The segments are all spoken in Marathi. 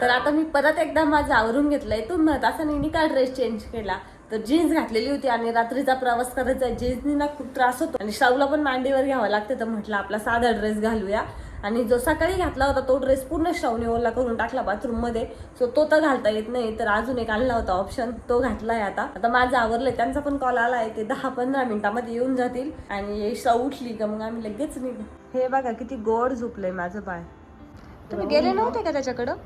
तर आता मी परत एकदा माझं आवरून घेतलंय. तू म्हणत असं नाही का ड्रेस चेंज केला? तर जीन्स घातलेली होती आणि रात्रीचा प्रवास करायचा जीन्सनी ना खूप त्रास होतो. आणि शाऊला पण मांडीवर घ्यावं लागते तर म्हटलं आपला साधा ड्रेस घालूया. आणि जो सकाळी घातला होता तो ड्रेस पूर्ण श्रावणी ओला करून टाकला बाथरूममध्ये सो तो तर घालता येत नाही. तर अजून एक आणला होता ऑप्शन तो घातलाय आता. आता माझं आवरलंय. त्यांचा पण कॉल आला आहे. ते दहा पंधरा मिनिटामध्ये येऊन जातील. आणि श्राव उठली का? मग आम्ही लगेच निघू. हे बघा किती गोड झोपलंय माझं बाळ. तुम्ही गेले नव्हते का त्याच्याकडं?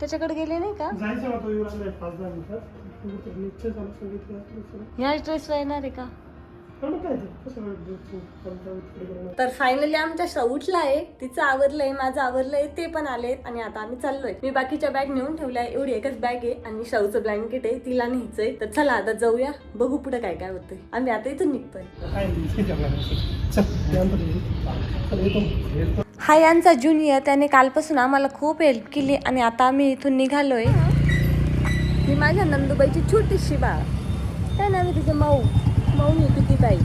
त्याच्याकडे गेले नाही का? जायचं ना तो येऊ लागलाय पाच दहा मिनिटात तू तर निश्चय झालं सांगितलं असलं सगळं. ह्या ड्रेसला येणार आहे का? मग काय ते कसं वेळ देऊ तू? कोणत्या तिकडे गेला? तर फायनली आमच्या उठला आहे तिचं आवरलंय माझं आवरलंय ते पण आलेत. आणि आता आम्ही चाललोय. मी बाकीच्या बॅग नेऊन ठेवल्या. एवढी एकच बॅग आहे. आणि श्रवचं ब्लँकेट आहे. तिला न्यायचंय. तर चला आता जाऊया. बघू पुढे काय काय होतंय. आम्ही आता इथून निघतोय. काय नाही, ठीक आहे आपल्याला. चल, नंतर येऊ. चल, येतो. हा यांचा ज्युनियर त्याने कालपासून आम्हाला खूप हेल्प केली आणि आता आम्ही इथून निघालो आहे मी माझ्या नंदुबाईची छोटीशी बाळ. काय नाव आहे तिचे? माऊ. माऊ मी किती बाई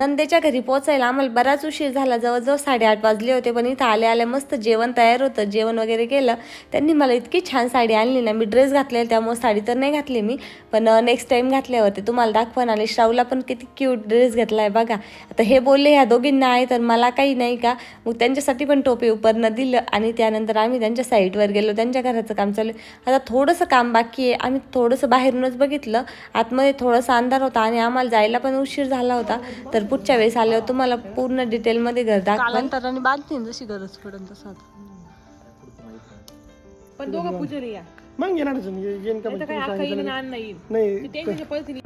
नंदेच्या घरी पोचायला आम्हाला बराच उशीर झाला. जवळजवळ साडेआठ वाजले होते पण इथं आले आले मस्त जेवण तयार होतं. जेवण वगैरे केलं. त्यांनी मला इतकी छान साडी आणली ना मी ड्रेस घातले त्यामुळे साडी तर नाही घातली मी पण नेक्स्ट टाईम घातल्यावरती तुम्हाला दाखवण आणि श्रावला पण किती क्यूट ड्रेस घेतला आहे बघा. आता हे बोलले ह्या दोघींना आहे तर मला काही नाही का? मग त्यांच्यासाठी पण टोपी उपरनं दिलं आणि त्यानंतर आम्ही त्यांच्या साईटवर गेलो. त्यांच्या घराचं काम चालू आहे. आता थोडंसं काम बाकी आहे. आम्ही थोडंसं बाहेरूनच बघितलं. आतमध्ये थोडासा अंधार होता आणि आम्हाला जायला पण उशीर झाला होता. तर पुढच्या वेळेस आल्यावर तुम्हाला पूर्ण डिटेलमध्ये घर दाखवून. बांधते जशी गरज पडेल तसं पण दोघं पुजारी या. मग येणारच नाही, ये- येईन का तर म्हणजे काय तुम्ही अख्खा येईल सांगितलं आणि नाही. येईल नाही ते त्यांच्या पद्धतीने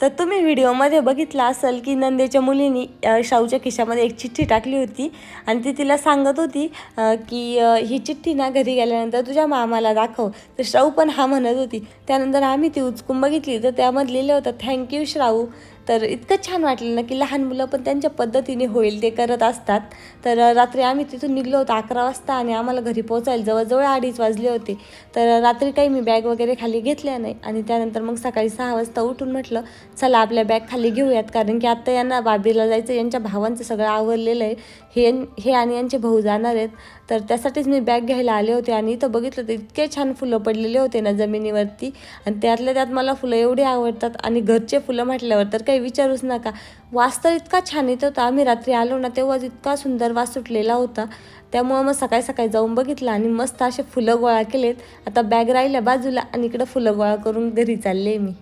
तर तुम्ही व्हिडिओमध्ये बघितलं असेल की नंदेच्या मुलीनी शाहूच्या खिशामध्ये एक चिठ्ठी टाकली होती आणि ती तिला सांगत होती की ही चिठ्ठी ना घरी गेल्यानंतर तुझ्या मामाला दाखव. तर श्राऊ पण हा म्हणत होती. त्यानंतर आम्ही ती उचकून बघितली. तर त्यामध्ये लिहिलं होतं थँक्यू श्राऊ तर इतकं छान वाटलं ना की लहान मुलं पण त्यांच्या पद्धतीने होईल ते करत असतात. तर रात्री आम्ही तिथून निघलो होतो अकरा वाजता आणि आम्हाला घरी पोहोचायला जवळजवळ अडीच वाजले होते. तर रात्री काही मी बॅग वगैरे खाली घेतल्या नाही आणि त्यानंतर मग सकाळी सहा वाजता उठून म्हटलं चला आपल्या बॅग खाली घेऊयात कारण की आत्ता यांना बाबीला जायचं यांच्या भावांचं सगळं आवरलेलं आहे. हे हे आणि यांचे भाऊ जाणार आहेत. तर त्यासाठीच मी बॅग घ्यायला आले होते आणि इथं बघितलं तर इतके छान फुलं पडलेले होते ना जमिनीवरती. आणि त्यातल्या त्यात मला फुलं एवढी आवडतात आणि घरचे फुलं म्हटल्यावर तर काही विचारूच नका. वास तर इतका छान येत होता. आम्ही रात्री आलो ना तेव्हाच इतका सुंदर वास सुटलेला होता. त्यामुळं मग सकाळी सकाळी जाऊन बघितलं आणि मस्त असे फुलं गोळा केलेत. आता बॅग राहिल्या बाजूला आणि इकडं फुलं गोळा करून घरी चालले मी.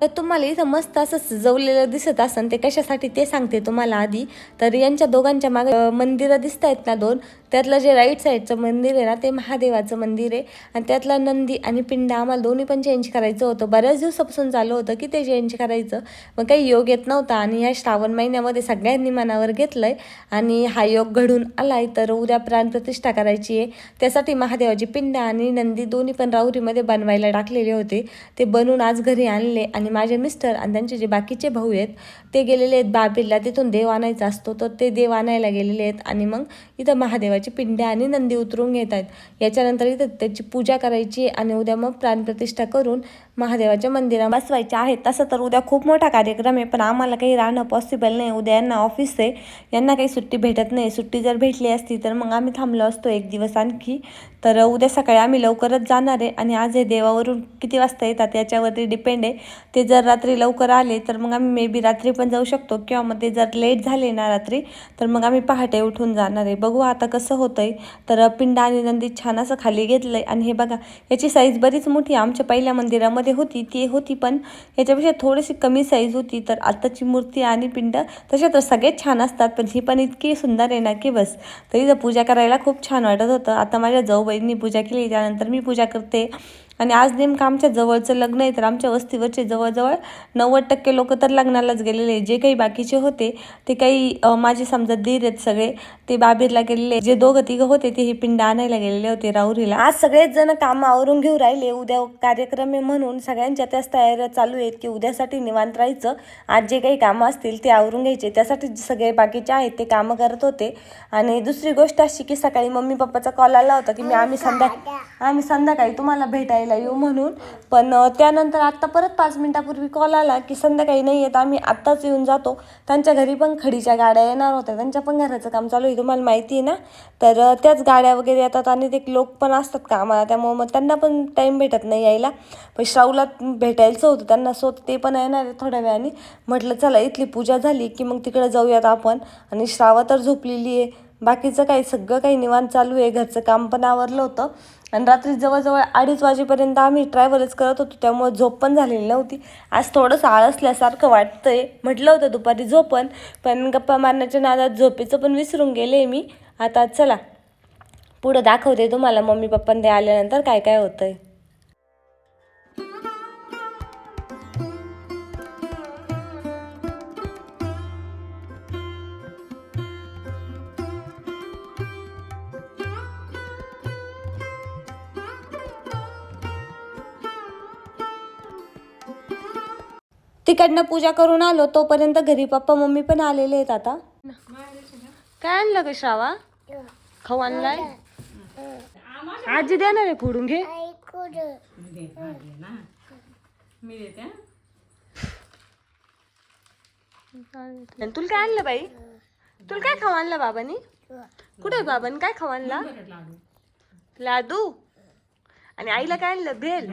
तर तुम्हाला इथं मस्त असं सजवलेलं दिसत असन ते कशासाठी ते सांगते तुम्हाला आधी. तर यांच्या दोघांच्या मागे मंदिरं दिसत आहेत ना दोन. त्यातलं जे राईट साईडचं मंदिर आहे ना ते महादेवाचं मंदिर आहे. आणि त्यातला नंदी आणि पिंड आम्हाला दोन्ही पण चेंज करायचं होतं. बऱ्याच दिवसापासून चालू होतं की ते चेंज करायचं. मग काही योग येत नव्हता आणि ह्या श्रावण महिन्यामध्ये सगळ्यांनी मनावर घेतलं आहे आणि हा योग घडून आला आहे तर उद्या प्राणप्रतिष्ठा करायची आहे. त्यासाठी महादेवाची पिंड आणि नंदी दोन्ही पण राहुरीमध्ये बनवायला टाकलेले होते. ते बनवून आज घरी आणले आणि माझे मिस्टर आणि त्यांचे जे बाकीचे भाऊ आहेत ते गेलेले आहेत बाबीला तिथून देव आणायचा असतो तर ते देव आणायला गेलेले आहेत. आणि मग इथं महादेवाची पिंड्या आणि नंदी उतरून घेत आहेत. याच्यानंतर इथं त्याची पूजा करायची आणि उद्या मग प्राणप्रतिष्ठा करून महादेवाच्या मंदिरात बसवायचे आहेत तसं तर उद्या खूप मोठा कार्यक्रम आहे पण आम्हाला काही राहणं पॉसिबल नाही. उद्या यांना ऑफिस आहे. यांना काही सुट्टी भेटत नाही. सुट्टी जर भेटली असती तर मग आम्ही थांबलो असतो एक दिवस आणखी. तर उद्या सकाळी आम्ही लवकरच जाणार आहे आणि आज हे देवावरून किती वाजता येतात याच्यावरती डिपेंड आहे. ते जर रात्री लवकर आले तर मग आम्ही मे बी रात्री पण जाऊ शकतो किंवा मग ते जर लेट झाले ना रात्री तर मग आम्ही पहाटे उठून जाणार आहे. बघू आता कसं होतं आहे तर पिंड आणि नंदी छान असं खाली घेतलं आहे आणि हे बघा याची साईज बरीच मोठी आमच्या पहिल्या मंदिरामध्ये होती ती होती पण याच्यापेक्षा थोडीशी कमी साईज होती. तर आत्ताची मूर्ती आणि पिंड तशा तर सगळेच छान असतात पण ही पण इतकी सुंदर आहे ना की बस. तर पूजा करायला खूप छान वाटत होतं. आता माझ्या जाऊबाईंनी पूजा केली. त्यानंतर मी पूजा करते. आणि आज नेमकं आमच्या जवळचं लग्न आहे तर आमच्या वस्तीवरचे जवळजवळ नव्वद टक्के लोक तर लग्नालाच गेलेले जे काही बाकीचे होते ते काही माझे समजा दीर आहेत सगळे ते बाबीरला गेलेले जे दोघं तिघं होते ते हे पिंड आणायला गेलेले होते राहुरीला. आज सगळेच जण कामं आवरून घेऊ राहिले. उद्या कार्यक्रम आहे म्हणून सगळ्यांच्या त्याच तयाऱ्या चालू आहेत की उद्यासाठी निवांत राहायचं. आज जे काही कामं असतील ते आवरून घ्यायचे. त्यासाठी सगळे बाकीचे आहेत ते कामं करत होते. आणि दुसरी गोष्ट अशी की सकाळी मम्मी पप्पाचा कॉल आला होता की मी आम्ही संध्या आम्ही संध्याकाळी तुम्हाला भेटायला घ्यायला येऊ म्हणून. पण त्यानंतर आत्ता परत पाच मिनटापूर्वी कॉल आला की संध्याकाळी नाही येत आम्ही आत्ताच येऊन जातो. त्यांच्या घरी पण खडीच्या गाड्या येणार होत्या. त्यांच्या पण घराचं काम चालू आहे. तुम्हाला माहिती आहे ना? तर त्याच गाड्या वगैरे येतात आणि ते लोक पण असतात कामाला. त्यामुळं मग त्यांना पण टाईम भेटत नाही यायला. पण श्रावला भेटायचं होतं. त्यांना सो ते पण येणार आहे थोड्या वेळाने. म्हटलं चला इथली पूजा झाली की मग तिकडे जाऊयात आपण. आणि श्रावा तर झोपलेली आहे. बाकीचं काही सगळं काही निवांत चालू आहे. घरचं काम पण आवरलं होतं. आणि रात्री जवळजवळ अडीच वाजेपर्यंत आम्ही ट्रॅव्हलच करत होतो. त्यामुळे झोप पण झालेली नव्हती. आज थोडंसं आळसल्यासारखं वाटतंय. म्हटलं होतं दुपारी झोपन पण गप्पा मारण्याच्या नादात झोपेचं पण विसरून गेले मी. आता चला. पुढं दाखवते तुम्हाला. मम्मी पप्पांनी आल्यानंतर काय काय होतंय. तिकडनं पूजा करून आलो तोपर्यंत घरी पप्पा मम्मी पण आलेले आहेत आता. काय आणलं ग श्रावा? खाऊ आणलाय? आजी देणार आहे खोडून घे. तुला काय आणलं बाई? तुला काय खाऊ आणलं बाबांनी? कुठे आहे बाबांनी? काय खाऊ आणला? लाडू. आणि आईला काय आणलं? भेल.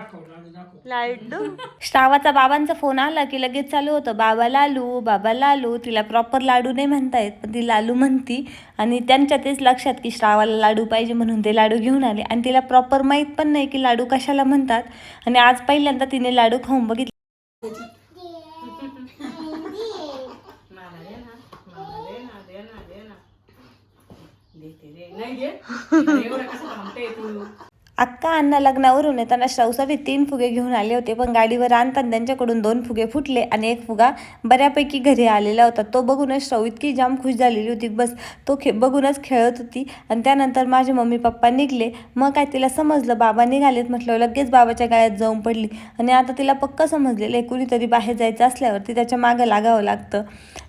लाडू. श्रावाचा बाबांचा फोन आला की लगेच चालू होतं. बाबा लालू बाबा लालू तिला प्रॉपर लाडू नाही म्हणता येत पण ती लालू म्हणती. आणि त्यांच्या तेच लक्षात की श्रावाला लाडू पाहिजे म्हणून ते लाडू घेऊन आले. आणि तिला प्रॉपर माहीत पण नाही की लाडू कशाला म्हणतात. आणि आज पहिल्यांदा तिने लाडू खाऊन बघितले. अक्का अण्णा लग्नावरून येताना श्रावसाठी तीन फुगे घेऊन आले होते पण गाडीवर आणताना त्यांच्याकडून दोन फुगे फुटले आणि एक फुगा बऱ्यापैकी घरी आलेला होता. तो बघूनच श्राव इतकी जाम खुश झालेली होती. बस तो खे बघूनच खेळत होती आणि त्यानंतर माझे मम्मी पप्पा निघले. मग काय तिला समजलं बाबा निघालेत म्हटलं लगेच बाबाच्या गाळ्यात जाऊन पडली. आणि आता तिला पक्क समजलेलं आहे कुणीतरी बाहेर जायचं असल्यावरती त्याच्या मागं लागावं लागतं.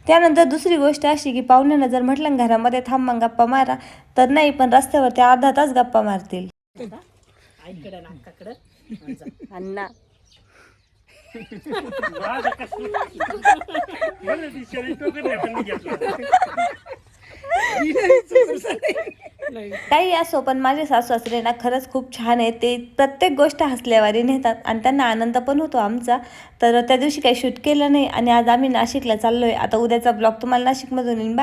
त्यानंतर दुसरी गोष्ट अशी की पाहुण्यानं जर म्हटलं घरामध्ये थांब मग गप्पा मारा. तर नाही पण रस्त्यावरती अर्धा तास गप्पा मारतील. अण्णा. काही असो पण माझे सासू सासरे ना खरंच खूप छान आहे. ते प्रत्येक गोष्ट हसल्यावारी नेतात आणि त्यांना आनंद पण होतो आमचा. तर त्या दिवशी काही शूट केलं नाही आणि आज आम्ही नाशिकला चाललोय. आता उद्याचा ब्लॉग तुम्हाला नाशिकमधून येईन. बाय